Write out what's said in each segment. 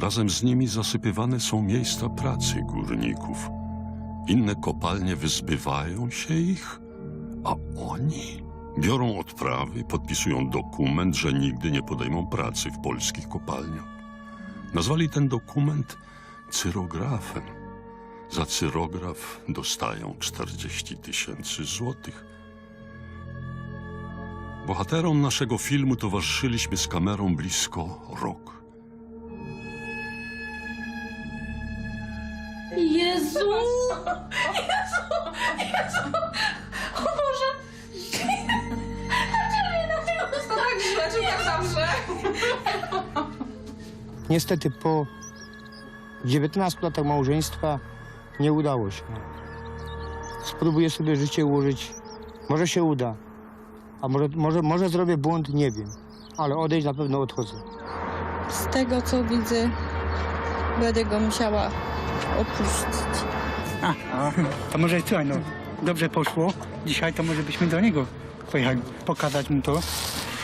Razem z nimi zasypywane są miejsca pracy górników. Inne kopalnie wyzbywają się ich, a oni biorą odprawy, podpisują dokument, że nigdy nie podejmą pracy w polskich kopalniach. Nazwali ten dokument cyrografem. Za cyrograf dostają 40 tysięcy złotych. Bohaterom naszego filmu towarzyszyliśmy z kamerą blisko rok. Jezu! Jezu! Jezu! O Boże! Dlaczego mnie na tego To tak źle, czy tak dobrze? Niestety po 19 latach małżeństwa nie udało się. Spróbuję sobie życie ułożyć. Może się uda. A może, może, może zrobię błąd, nie wiem. Ale odejść na pewno odchodzę. Z tego co widzę, będę go musiała opuścić. A, to może słuchaj, no, dobrze poszło. Dzisiaj to może byśmy do niego pojechali, pokazać mu to.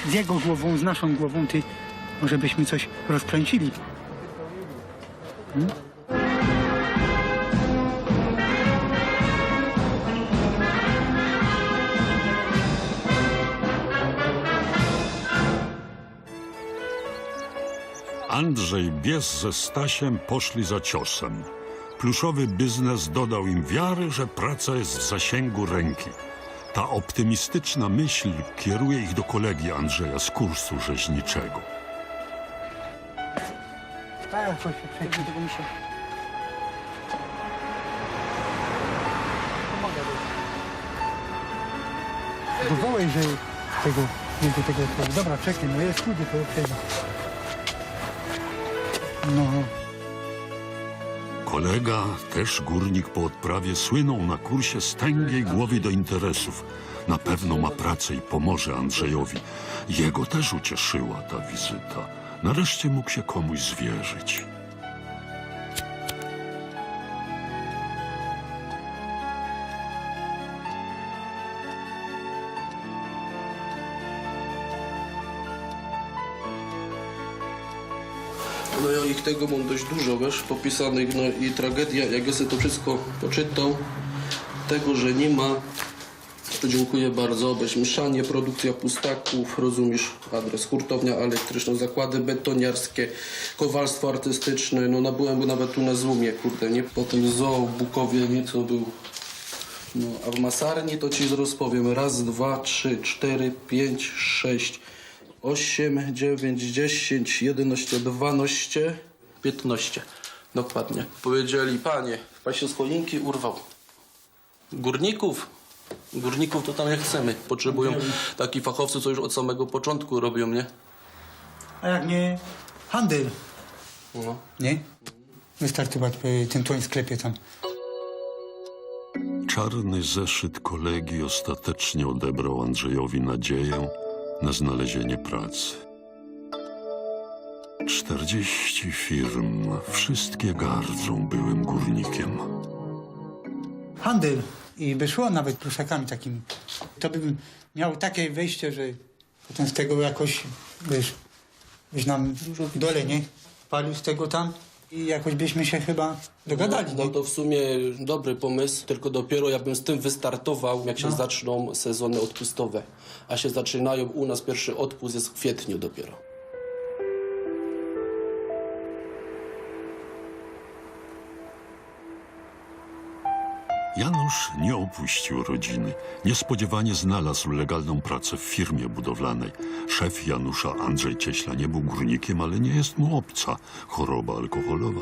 Z jego głową, z naszą głową, ty, może byśmy coś rozkręcili. Andrzej Bies ze Stasiem poszli za ciosem. Pluszowy biznes dodał im wiary, że praca jest w zasięgu ręki. Ta optymistyczna myśl kieruje ich do kolegi Andrzeja z kursu rzeźniczego. Tak, się przejdzie tego misia. Że tego, nie do tego. Dobra, czekaj, no jest chudy, to przejdzie. No, Kolega, też górnik po odprawie, słynął na kursie z tęgiej głowy do interesów. Na pewno ma pracę i pomoże Andrzejowi. Jego też ucieszyła ta wizyta. Nareszcie mógł się komuś zwierzyć. Tego mam dość dużo, wiesz, popisanych, no i tragedia, jak ja sobie to wszystko poczytał, tego, że nie ma, to dziękuję bardzo, mieszanie, produkcja pustaków, rozumiesz, adres, hurtownia elektryczna, zakłady betoniarskie, kowalstwo artystyczne, no nabyłem go nawet tu na Zoomie, kurde, nie? Potem zoo w Bukowie, nieco był, no, a w masarni to ci zaraz powiem, raz, dwa, trzy, cztery, pięć, sześć, osiem, dziewięć, dziesięć, jedenaście, dwanaście, piętnaście. Dokładnie. Powiedzieli, panie, pan się z choinki urwał. Górników, górników to tam jak chcemy. Potrzebują takich fachowców, co już od samego początku robią, nie? a jak nie handel, No. nie? Wystartować w tym twoim sklepie tam. Czarny zeszyt kolegi ostatecznie odebrał Andrzejowi nadzieję na znalezienie pracy. Czterdzieści firm, wszystkie gardzą byłym górnikiem. handel i by szło nawet pluszakami takimi. To bym miał takie wejście, że potem z tego jakoś, wiesz, byś nam w dole, nie? Palił z tego tam i jakoś byśmy się chyba dogadali, No nie? to w sumie dobry pomysł, tylko dopiero jakbym z tym wystartował, jak się zaczną sezony odpustowe. A się zaczynają u nas pierwszy odpust jest w kwietniu dopiero. Janusz nie opuścił rodziny. Niespodziewanie znalazł legalną pracę w firmie budowlanej. Szef Janusza, Andrzej Cieśla, nie był górnikiem, ale nie jest mu obca choroba alkoholowa.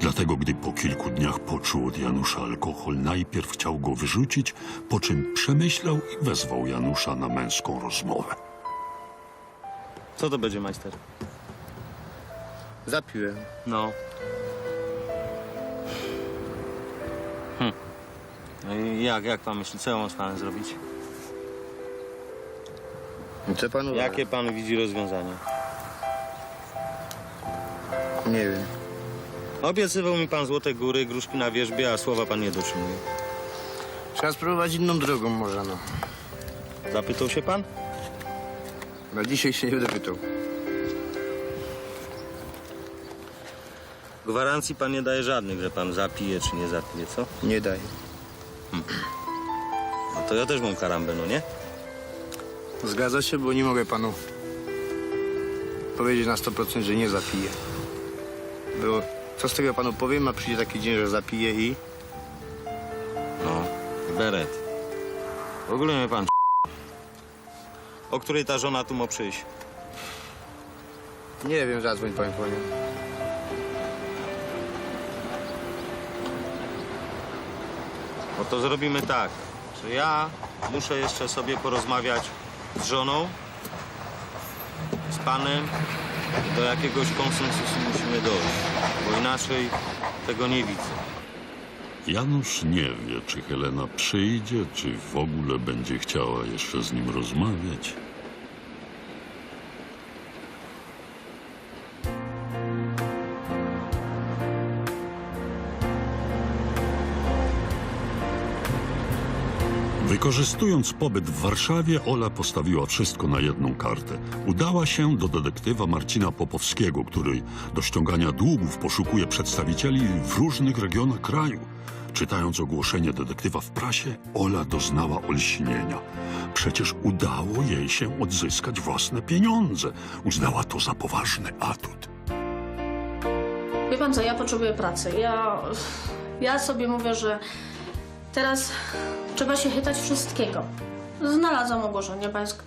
Dlatego, gdy po kilku dniach poczuł od Janusza alkohol, najpierw chciał go wyrzucić, po czym przemyślał i wezwał Janusza na męską rozmowę. Co to będzie, majster? Zapiłem. No. No i jak, jak pan myśli, co ja mam z panem zrobić? Co pan uważa? Jakie pan widzi rozwiązanie? Nie wiem. Obiecywał mi pan złote góry, gruszki na wierzbie, a słowa pan nie dotrzymuje. Trzeba spróbować inną drogą może, no. Zapytał się pan? Na dzisiaj się nie będę pytał. Gwarancji pan nie daje żadnych, że pan zapije czy nie zapije, co? Nie daję. No to ja też mam karambę, no nie? Zgadza się, bo nie mogę panu powiedzieć na 100%, że nie zapiję. Bo co z tego panu powiem, a przyjdzie taki dzień, że zapiję i... No, beret. W ogóle mnie pan O której ta żona tu ma przyjść? Nie wiem, zadzwoń pan po nią. No to zrobimy tak, że ja muszę jeszcze sobie porozmawiać z żoną, z panem. Do jakiegoś konsensusu musimy dojść, bo inaczej tego nie widzę. Janusz nie wie, czy Helena przyjdzie, czy w ogóle będzie chciała jeszcze z nim rozmawiać. Wykorzystując pobyt w Warszawie, Ola postawiła wszystko na jedną kartę. Udała się do detektywa Marcina Popowskiego, który do ściągania długów poszukuje przedstawicieli w różnych regionach kraju. Czytając ogłoszenie detektywa w prasie, Ola doznała olśnienia. Przecież udało jej się odzyskać własne pieniądze. Uznała to za poważny atut. Wie pan co, ja potrzebuję pracy. Ja, ja sobie mówię, że teraz trzeba się chytać wszystkiego. Znalazłam ogłoszenie pańsk,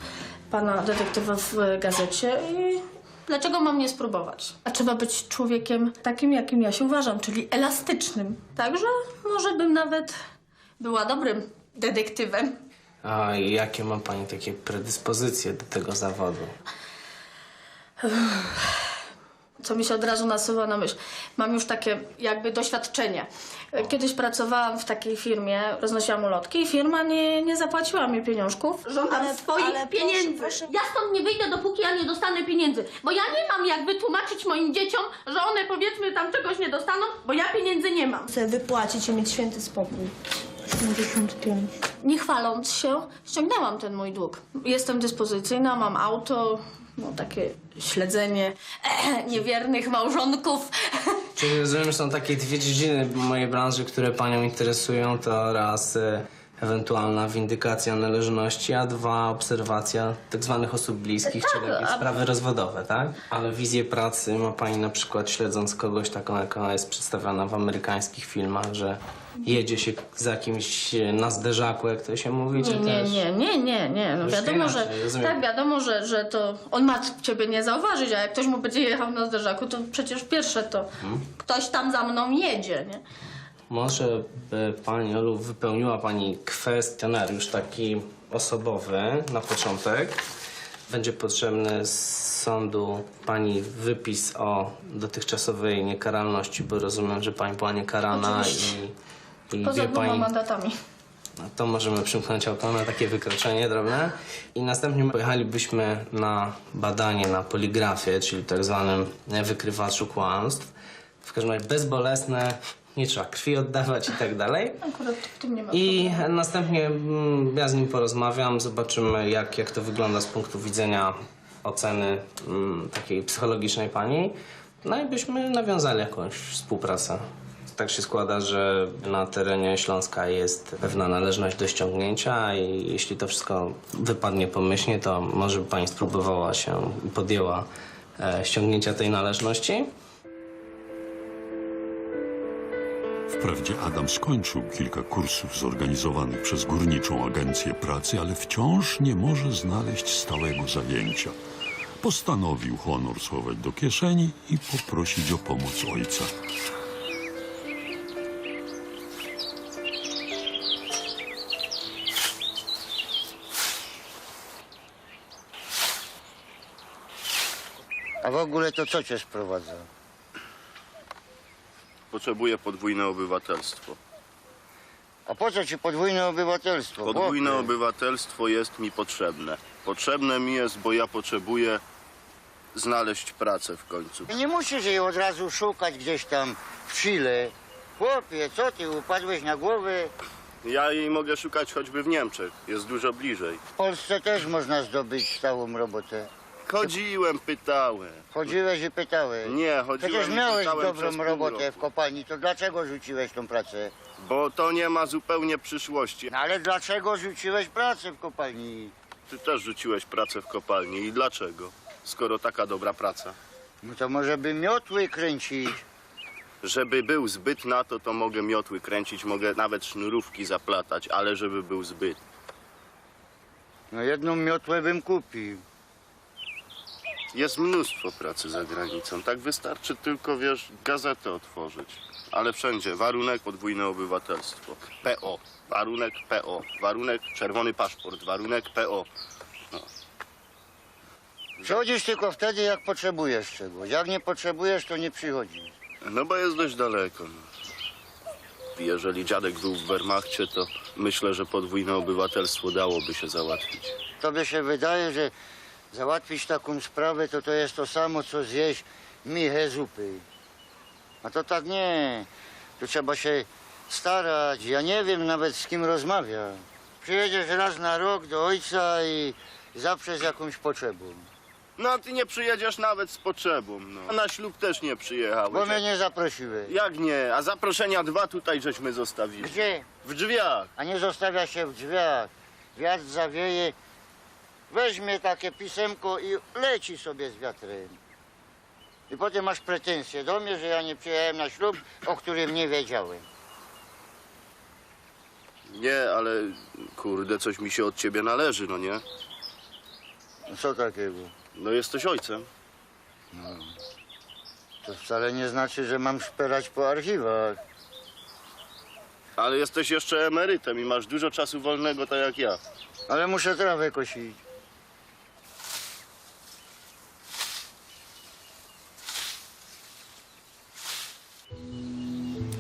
pana detektywa w gazecie i dlaczego mam nie spróbować? A trzeba być człowiekiem takim, jakim ja się uważam, czyli elastycznym. Także może bym nawet była dobrym detektywem. A jakie ma pani takie predyspozycje do tego zawodu? Co mi się od razu nasuwa na myśl. Mam już takie jakby doświadczenie. Kiedyś pracowałam w takiej firmie, roznosiłam ulotki i firma nie, nie zapłaciła mi pieniążków. Żądam swoich pieniędzy. Ja stąd nie wyjdę, dopóki ja nie dostanę pieniędzy. Bo ja nie mam jak wytłumaczyć moim dzieciom, że one powiedzmy tam czegoś nie dostaną, bo ja pieniędzy nie mam. Chcę wypłacić i mieć święty spokój. 85. Nie chwaląc się, ściągnęłam ten mój dług. Jestem dyspozycyjna, mam auto, no takie śledzenie niewiernych małżonków. Czyli rozumiem, że są takie dwie dziedziny mojej branży, które panią interesują. To raz e, ewentualna windykacja należności, a dwa obserwacja tak zwanych osób bliskich, czyli jakieś a- sprawy rozwodowe, tak? Ale wizję pracy ma pani na przykład śledząc kogoś taką, jak ona jest przedstawiana w amerykańskich filmach, że jedzie się za kimś e, na zderzaku, jak to się mówi, czy Nie, nie, też... nie, nie, nie, nie. No Już wiadomo, inaczej, że rozumiem. tak, wiadomo, że, że to on ma ciebie nie zauważyć, a jak ktoś mu będzie jechał na zderzaku, to przecież pierwsze to Hmm? ktoś tam za mną jedzie, nie? Może by Pani Olu wypełniła Pani kwestionariusz taki osobowy na początek. Będzie potrzebny z sądu Pani wypis o dotychczasowej niekaralności, bo rozumiem, że Pani była niekarana i Poza wie dwoma Pani... mandatami. No to możemy przymknąć auto na takie wykroczenie drobne. I następnie pojechalibyśmy na badanie na poligrafię, czyli tak zwanym wykrywaczu kłamstw. W każdym razie bezbolesne, nie trzeba krwi oddawać i tak dalej. Akurat w tym nie ma I następnie mm, ja z nim porozmawiam, zobaczymy jak, jak to wygląda z punktu widzenia oceny mm, takiej psychologicznej pani. No i byśmy nawiązali jakąś współpracę. Tak się składa, że na terenie Śląska jest pewna należność do ściągnięcia i jeśli to wszystko wypadnie pomyślnie, to może by pani spróbowała się i podjęła e, ściągnięcia tej należności. Wprawdzie Adam skończył kilka kursów zorganizowanych przez Górniczą Agencję Pracy, ale wciąż nie może znaleźć stałego zajęcia. Postanowił honor schować do kieszeni i poprosić o pomoc ojca. A w ogóle to co cię sprowadza? Potrzebuję podwójne obywatelstwo. A po co ci podwójne obywatelstwo? Podwójne chłopie? obywatelstwo jest mi potrzebne. Potrzebne mi jest, bo ja potrzebuję znaleźć pracę w końcu. Nie musisz jej od razu szukać gdzieś tam w Chile. Chłopie, co ty, upadłeś na głowę? Ja jej mogę szukać choćby w Niemczech. Jest dużo bliżej. W Polsce też można zdobyć stałą robotę. Chodziłem, pytałem. Chodziłeś i pytałeś. Nie, chodziłem Przecież i miałeś pytałem dobrą pół robotę roku. w kopalni, to dlaczego rzuciłeś tą pracę? Bo to nie ma zupełnie przyszłości. No ale dlaczego rzuciłeś pracę w kopalni? Ty też rzuciłeś pracę w kopalni. I dlaczego? Skoro taka dobra praca. No to może by miotły kręcić. Żeby był zbyt na to, to mogę miotły kręcić, mogę nawet sznurówki zaplatać, ale żeby był zbyt. No jedną miotłę bym kupił. Jest mnóstwo pracy za granicą. Tak wystarczy tylko, wiesz, gazetę otworzyć. Ale wszędzie warunek podwójne obywatelstwo. PO. Warunek PO. Warunek czerwony paszport. Warunek PO. Przychodzisz tylko wtedy, jak potrzebujesz czegoś. Jak nie potrzebujesz, to nie przychodzisz. No bo jest dość daleko. No. Jeżeli dziadek był w Wehrmachcie, to myślę, że podwójne obywatelstwo dałoby się załatwić. Tobie się wydaje, że załatwić taką sprawę, to to jest to samo, co zjeść michę zupy. A to tak nie. Tu trzeba się starać. Ja nie wiem nawet z kim rozmawiać. Przyjedziesz raz na rok do ojca i zawsze z jakąś potrzebą. No a ty nie przyjedziesz nawet z potrzebą. No. A na ślub też nie przyjechałeś. Bo mnie nie zaprosiłeś. Jak nie? A zaproszenia dwa tutaj żeśmy zostawili. Gdzie? W drzwiach. A nie zostawia się w drzwiach. Wiatr zawieje, weźmie takie pisemko i leci sobie z wiatrem. I potem masz pretensje do mnie, że ja nie przyjechałem na ślub, o którym nie wiedziałem. Nie, ale kurde, coś mi się od ciebie należy, no nie? No Co takiego? No jesteś ojcem. To wcale nie znaczy, że mam szperać po archiwach. Ale jesteś jeszcze emerytem i masz dużo czasu wolnego, tak jak ja. Ale muszę trawę kosić.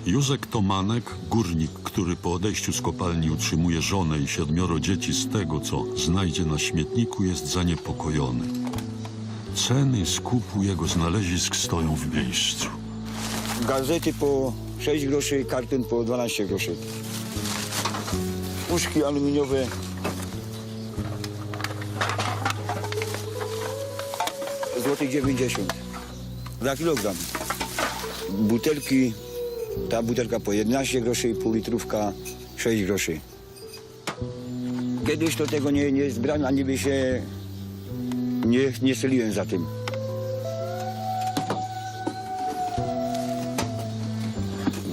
Józek Tomanek, górnik, który po odejściu z kopalni utrzymuje żonę i siedmioro dzieci z tego, co znajdzie na śmietniku, jest zaniepokojony. Ceny skupu jego znalezisk stoją w miejscu. Gazety po 6 groszy, karton po 12 groszy. Puszki aluminiowe. Złotych 90 za kilogram. Butelki, ta butelka po 11 groszy, pół litrówka 6 groszy. Kiedyś to tego nie, nie zbrałem, ani by się nie, nie celiłem za tym.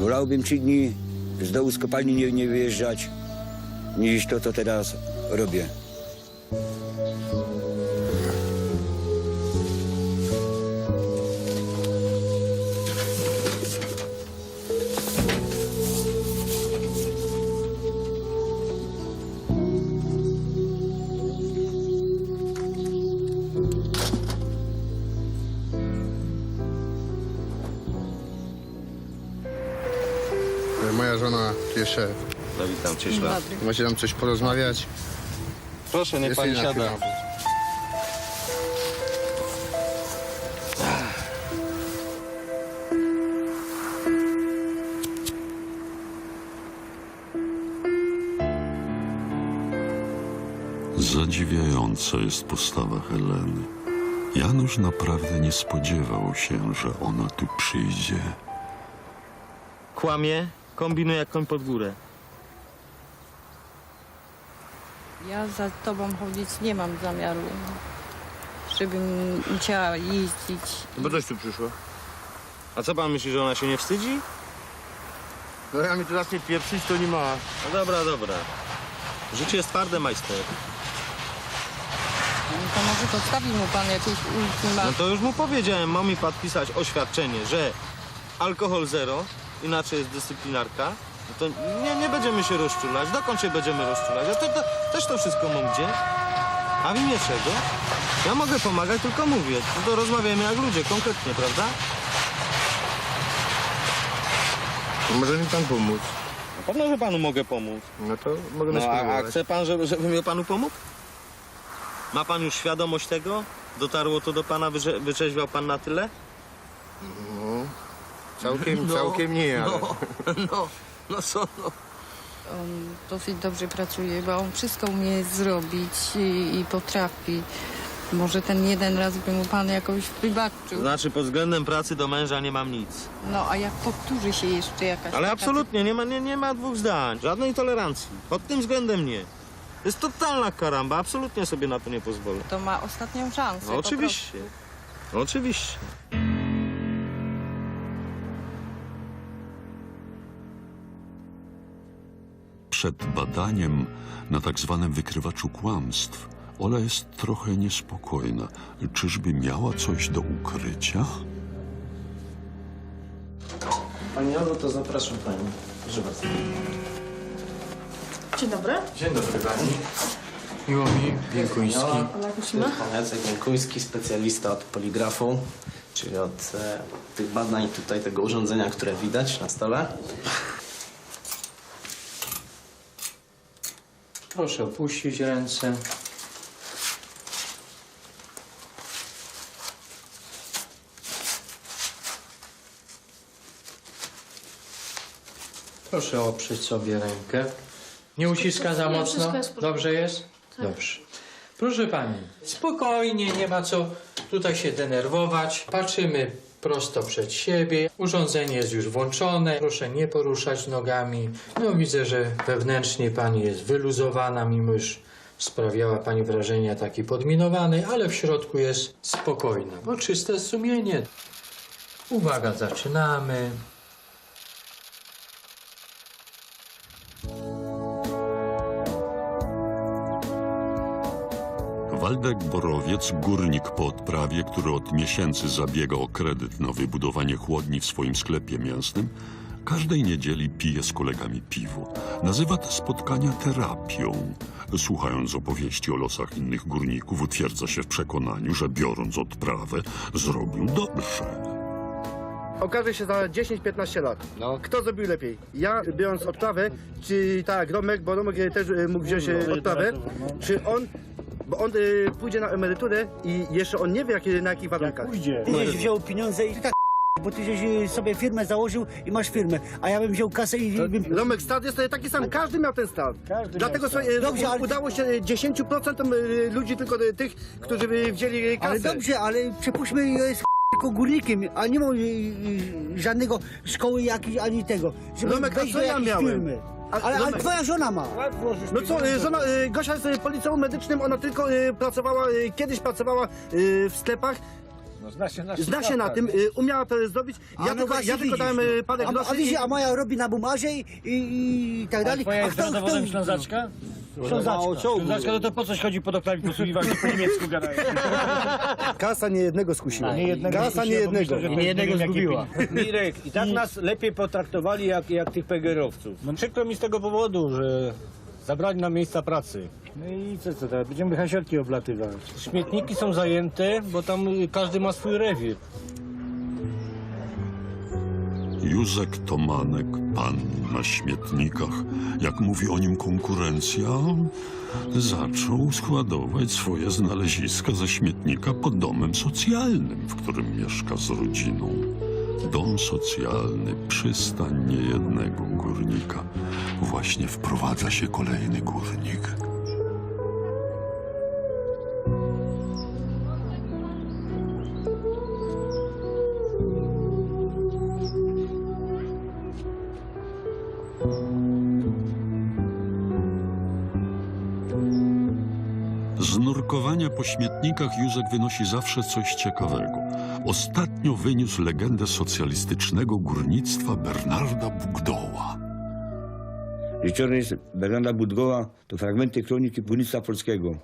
Wolałbym trzy dni z dołu z kopalni nie, nie wyjeżdżać, niż to, co teraz robię. Jeszcze No witam cię, ślad. macie tam coś porozmawiać. Proszę, niech Jest pani siada. Zadziwiająca jest postawa Heleny. Janusz naprawdę nie spodziewał się, że ona tu przyjdzie. Kłamie, kombinuje jak koń pod górę. Ja za tobą chodzić nie mam zamiaru. Żebym musiała jeździć. Bo też tu przyszła. A co pan myśli, że ona się nie wstydzi? No ja mi tu zacznie pieprzyć, to nie ma. No dobra, dobra. Życie jest twarde, majster. To może postawi mu pan jakieś ultimatum. No to już mu powiedziałem, ma mi podpisać oświadczenie, że alkohol zero, inaczej jest dyscyplinarka. No to nie, nie będziemy się rozczulać. Dokąd się będziemy rozczulać? Ja też to wszystko mam gdzie. A w imię czego? Ja mogę pomagać, tylko mówię. No to rozmawiamy jak ludzie, konkretnie, prawda? Może mi pan pomóc. Na pewno, że panu mogę pomóc. No to mogę No, a, a spróbować. chce pan, żeby, żebym ja panu pomógł? Ma pan już świadomość tego? Dotarło to do pana, wyrze- wyczeźwiał pan na tyle? No, całkiem, całkiem nie, ale... No, no, no co no? On dosyć dobrze pracuje, bo on wszystko umie zrobić i, i potrafi. Może ten jeden raz by mu pan jakoś wybaczył. Znaczy pod względem pracy do męża nie mam nic. No a jak powtórzy się jeszcze jakaś... Ale taka absolutnie, nie ma, nie, nie ma dwóch zdań. Żadnej tolerancji. Pod tym względem nie. To jest totalna karamba, absolutnie sobie na to nie pozwolę. To ma ostatnią szansę. No po oczywiście. No oczywiście. Przed badaniem na tak zwanym wykrywaczu kłamstw Ola jest trochę niespokojna. Czyżby miała coś do ukrycia? Pani Olu, to zapraszam pani. Proszę bardzo. Dzień dobry. Dzień dobry pani. Miło mi. Ola Kusina. Pan Jacek Jankuński, specjalista od poligrafu, czyli od e, tych badań tutaj tego urządzenia, które widać na stole. Proszę opuścić ręce. Proszę oprzeć sobie rękę. Nie uciska za mocno? Dobrze jest? Dobrze. Proszę pani, spokojnie, nie ma co tutaj się denerwować. Patrzymy prosto przed siebie. Urządzenie jest już włączone. Proszę nie poruszać nogami. No widzę, że wewnętrznie pani jest wyluzowana, mimo iż sprawiała pani wrażenie takiej podminowanej, ale w środku jest spokojna, bo czyste sumienie. Uwaga, zaczynamy. Waldek Borowiec, górnik po odprawie, który od miesięcy zabiega o kredyt na wybudowanie chłodni w swoim sklepie mięsnym, każdej niedzieli pije z kolegami piwo. Nazywa te spotkania terapią. Słuchając opowieści o losach innych górników, utwierdza się w przekonaniu, że biorąc odprawę, zrobił dobrze. Okaże się za 10-15 lat. No. Kto zrobił lepiej? Ja biorąc odprawę, czy tak, Romek, bo Romek też e, mógł wziąć e, odprawę, czy on, bo on e, pójdzie na emeryturę i jeszcze on nie wie jakie, na jakich warunkach. Ty żeś wziął pieniądze i tak bo ty żeś y, sobie firmę założył i masz firmę, a ja bym wziął kasę i... bym... Romek, start jest taki sam, każdy miał ten start. Dlatego sobie, e, Dobrze, ale- udało się e, 10% e, ludzi, tylko tych, którzy by wzięli kasę. Ale dobrze, ale przypuśćmy, jest tylko górnikiem, a nie ma y, y, żadnego szkoły jakiejś, ani tego. Żeby Romek, a wejść co do ja jakiejś miałem? Firmy. Ale, ale twoja żona ma. No co, e, żona, e, Gosia jest e, policją medycznym, ona tylko e, pracowała, kiedyś pracowała w sklepach. Zna się na, Zna się na tym, e, umiała to zrobić. A Ja no tylko, właśnie ja tylko widzisz, dałem no. parę a, a, groszy. widzisz, i- a moja robi na bumarze i, i, i tak dalej. A twoja jest rodowodem Ślązaczka? Ślązaczka. Ślązaczka, no to po coś chodzi po doklawie posługiwać, po niemiecku gadają. Kasa nie jednego skusiła. Nie jednego Kasa nie jednego. I nie jednego zgubiła. Mirek, i tak nas lepiej potraktowali jak, jak tych pegerowców. No przykro mi z tego powodu, że zabrali nam miejsca pracy. No i co, co teraz? Będziemy hasiorki oblatywać. Śmietniki są zajęte, bo tam y, każdy ma swój rewir. Józek Tomanek, pan na śmietnikach, jak mówi o nim konkurencja, zaczął składować swoje znaleziska ze śmietnika pod domem socjalnym, w którym mieszka z rodziną. Dom socjalny, przystań niejednego górnika. Właśnie wprowadza się kolejny górnik. Z nurkowania po śmietnikach Józek wynosi zawsze coś ciekawego. Ostatnio wyniósł legendę socjalistycznego górnictwa Bernarda Bugdoła. Życiorys Bernarda Budgoła to fragmenty kroniki górnictwa polskiego.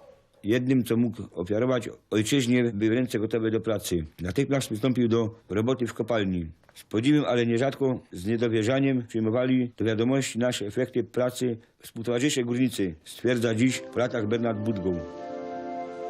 Jednym, co mógł ofiarować ojczyźnie, były ręce gotowe do pracy. Natychmiast przystąpił do roboty w kopalni. Z podziwem, ale nierzadko z niedowierzaniem przyjmowali do wiadomości nasze efekty pracy współtowarzysze górnicy, stwierdza dziś po latach Bernard Budgoł.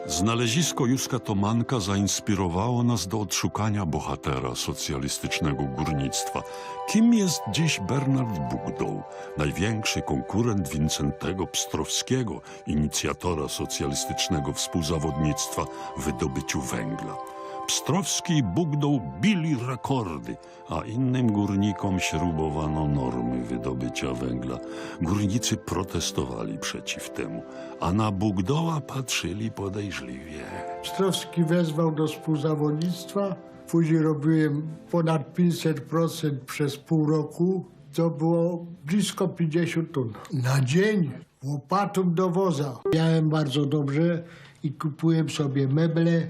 Znalezisko Józka Tomanka zainspirowało nas do odszukania bohatera socjalistycznego górnictwa. Kim jest dziś Bernard Bugdoł, największy konkurent Wincentego Pstrowskiego, inicjatora socjalistycznego współzawodnictwa w wydobyciu węgla? Pstrowski i Bugdoł bili rekordy, a innym górnikom śrubowano normy wydobycia węgla. Górnicy protestowali przeciw temu, a na Bugdoła patrzyli podejrzliwie. Pstrowski wezwał do współzawodnictwa. Później robiłem ponad 500% przez pół roku. To było blisko 50 ton. Na dzień łopatą do woza. Miałem bardzo dobrze i kupiłem sobie meble.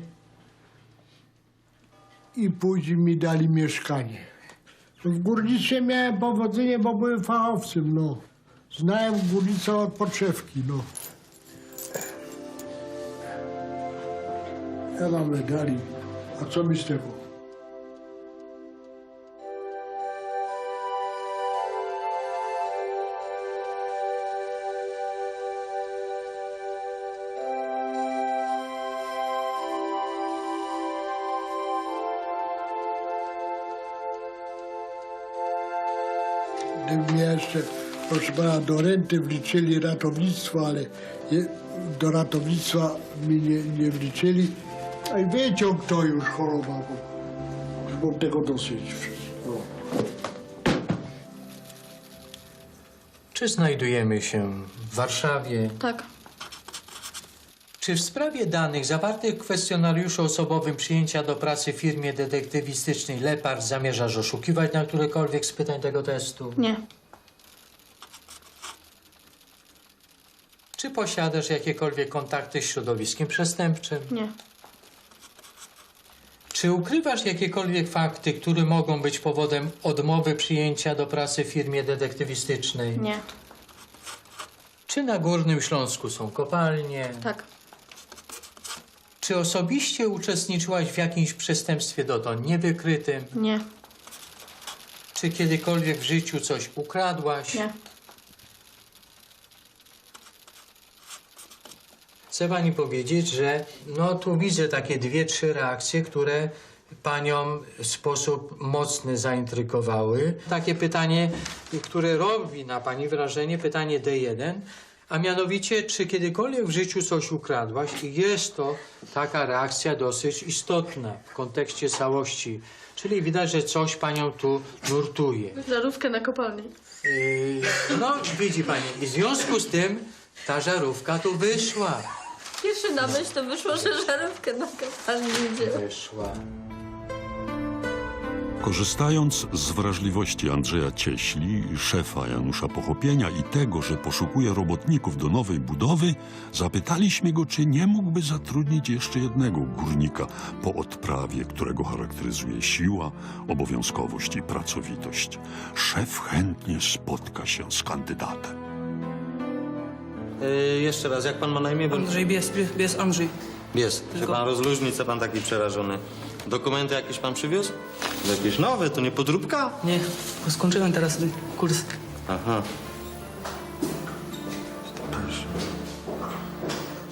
I później mi dali mieszkanie. W górnictwie miałem powodzenie, bo byłem fachowcem, no. Znałem górnicę od podszewki, no. Ja mam medali. A co mi z tego? Do renty wliczyli ratownictwo, ale je, do ratownictwa mi nie, nie wliczyli. A i wyciąg to już choroba, bo już mam tego dosyć. No. Czy znajdujemy się w Warszawie? Tak. Czy w sprawie danych zawartych w kwestionariuszu osobowym przyjęcia do pracy w firmie detektywistycznej Lepard zamierzasz oszukiwać na którekolwiek z pytań tego testu? Nie. Posiadasz jakiekolwiek kontakty z środowiskiem przestępczym? Nie. Czy ukrywasz jakiekolwiek fakty, które mogą być powodem odmowy przyjęcia do pracy w firmie detektywistycznej? Nie. Czy na Górnym Śląsku są kopalnie? Tak. Czy osobiście uczestniczyłaś w jakimś przestępstwie dotąd niewykrytym? Nie. Czy kiedykolwiek w życiu coś ukradłaś? Nie. Chcę pani powiedzieć, że no tu widzę takie dwie, trzy reakcje, które panią w sposób mocny zaintrygowały. Takie pytanie, które robi na pani wrażenie, pytanie D1, a mianowicie, czy kiedykolwiek w życiu coś ukradłaś? I jest to taka reakcja dosyć istotna w kontekście całości. Czyli widać, że coś panią tu nurtuje. Żarówkę na kopalni. Yy, no, widzi pani, i w związku z tym ta żarówka tu wyszła. Pierwszy na myśl to wyszło, że żarówkę na kopalni idzie. Wyszła. Korzystając z wrażliwości Andrzeja Cieśli, szefa Janusza Pochopienia i tego, że poszukuje robotników do nowej budowy, zapytaliśmy go, czy nie mógłby zatrudnić jeszcze jednego górnika po odprawie, którego charakteryzuje siła, obowiązkowość i pracowitość. Szef chętnie spotka się z kandydatem. Yy, jeszcze raz, jak pan ma na imię? Bo... Andrzej Bies, Bies, Bies Andrzej. Jest. Się pan rozluźni, co pan taki przerażony. Dokumenty jakieś pan przywiózł? Jakieś nowe, to nie podróbka? Nie, bo skończyłem teraz kurs. Aha.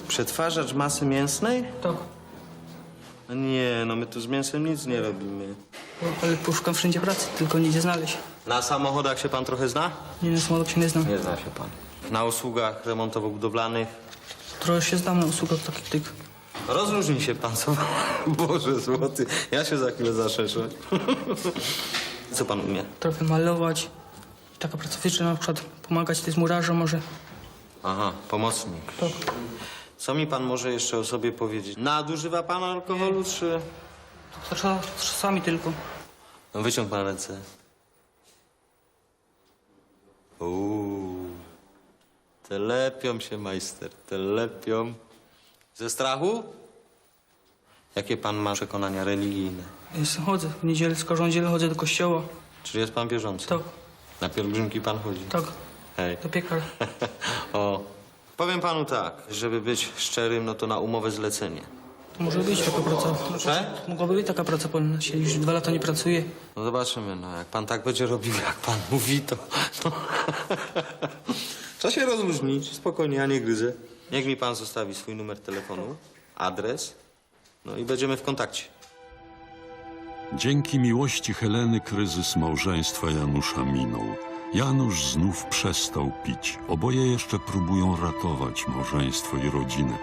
Przetwarzacz masy mięsnej? Tak. No Nie, no my tu z mięsem nic nie robimy. Ale poszukam wszędzie pracy, tylko nigdzie znaleźć. Na samochodach się pan trochę zna? Nie wiem, samochód się nie znam. Nie zna się pan. Na usługach remontowo-budowlanych? Trochę się znam na usługach takich tych. Rozróżni się pan, co? Boże złoty, ja się za chwilę zaszeszę. Co pan umie? Trochę malować. Taka pracownicza na przykład pomagać tym murarzom może. Aha, pomocnik. Tak. Co mi pan może jeszcze o sobie powiedzieć? Nadużywa pan alkoholu, czy... To czas- czasami tylko. No wyciąg pan ręce. Uuu. Te lepią się, majster, te lepią. Ze strachu? Jakie pan ma przekonania religijne? Jest, chodzę w niedzielę, z każdą niedzielę chodzę do kościoła. Czy jest pan wierzący? Tak. Na pielgrzymki pan chodzi? Tak, Hej. do piekar. o. Powiem panu tak, żeby być szczerym, no to na umowę zlecenie. Może być taka praca. Proszę? Mogłaby być taka praca, powinna się już dwa lata nie pracuje. No zobaczymy, no jak pan tak będzie robił, jak pan mówi, to... No. Trzeba się rozluźnić, spokojnie, ja nie gryzę. Niech mi pan zostawi swój numer telefonu, adres, no i będziemy w kontakcie. Dzięki miłości Heleny kryzys małżeństwa Janusza minął. Janusz znów przestał pić. Oboje jeszcze próbują ratować małżeństwo i rodzinę.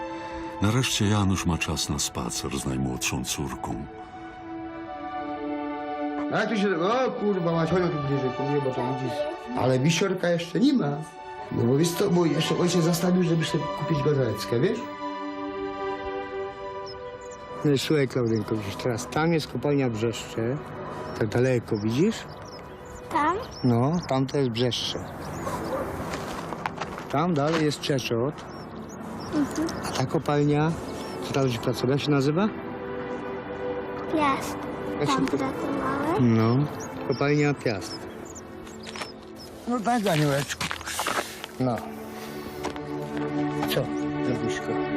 Nareszcie Janusz ma czas na spacer z najmłodszą córką. A jak tu się, o kurwa, mać, chodź tu bliżej, po mnie, bo to widzisz. Ale wisiorka jeszcze nie ma. No bo wiesz co, bo jeszcze ojciec zastawił, żeby sobie kupić gozareckę, wiesz? No słuchaj, Klaudynko, widzisz, teraz tam jest kopalnia Brzeszcze, tak daleko, widzisz? Tam? No, tam to jest Brzeszcze. Tam dalej jest Czeszot. A ta kopalnia, co tam gdzie pracował, jak się nazywa? Piast. Jak się Tam pracowałem. No, kopalnia Piast. No tak, Anieleczku. No. Co, Lebuśko?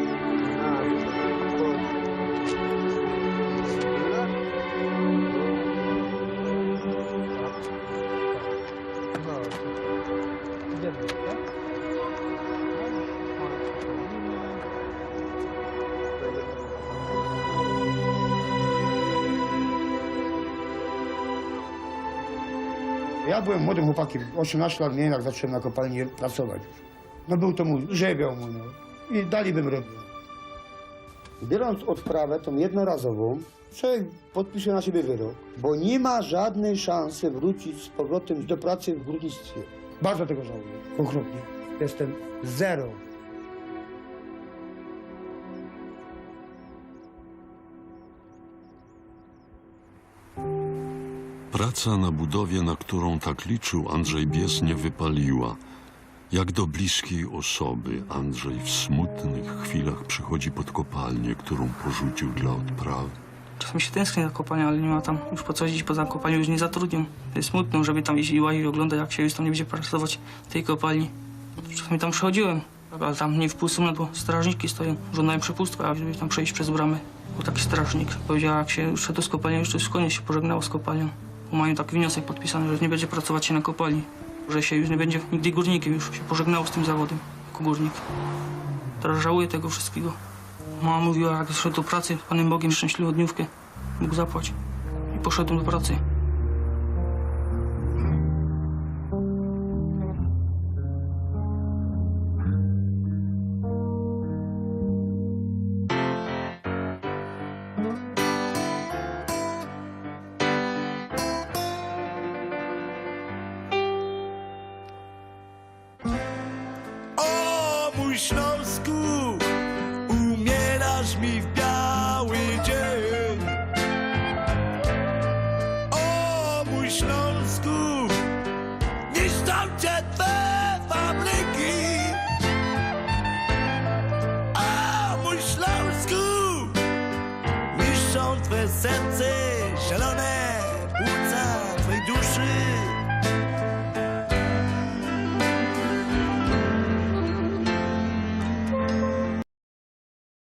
Ja byłem młodym chłopakiem, 18 lat miałem, jak zacząłem na kopalni pracować. No był to mój, żebiał mu, no. I dali bym robił. Biorąc odprawę, tą jednorazową, człowiek podpisuje na siebie wyrok, bo nie ma żadnej szansy wrócić z powrotem do pracy w górnictwie. Bardzo tego żałuję, okropnie. Jestem zero. Praca na budowie, na którą tak liczył Andrzej Bies, nie wypaliła. Jak do bliskiej osoby Andrzej w smutnych chwilach przychodzi pod kopalnię, którą porzucił dla odprawy. Czasami się tęsknię za kopalnią, ale nie ma tam już po co jeździć poza kopalnią, już nie zatrudnią. Jest smutno, żeby tam jeździła i ogląda, jak się już tam nie będzie pracować w tej kopalni. Czasami tam przychodziłem, ale tam nie wpuszczą, no bo strażniki stoją, żądają przepustkę, a żeby tam przejść przez bramę. Był taki strażnik. Powiedział, jak się już szedł z kopalnią, już to już koniec się pożegnało z kopalnią. Mają taki wniosek podpisany, że nie będzie pracować się na kopalni. Że się już nie będzie nigdy górnikiem, już się pożegnało z tym zawodem jako górnik. Teraz żałuję tego wszystkiego. Mama mówiła, jak szedł do pracy, Panem Bogiem szczęśliwą dniówkę. Mógł zapłać. I poszedłem do pracy.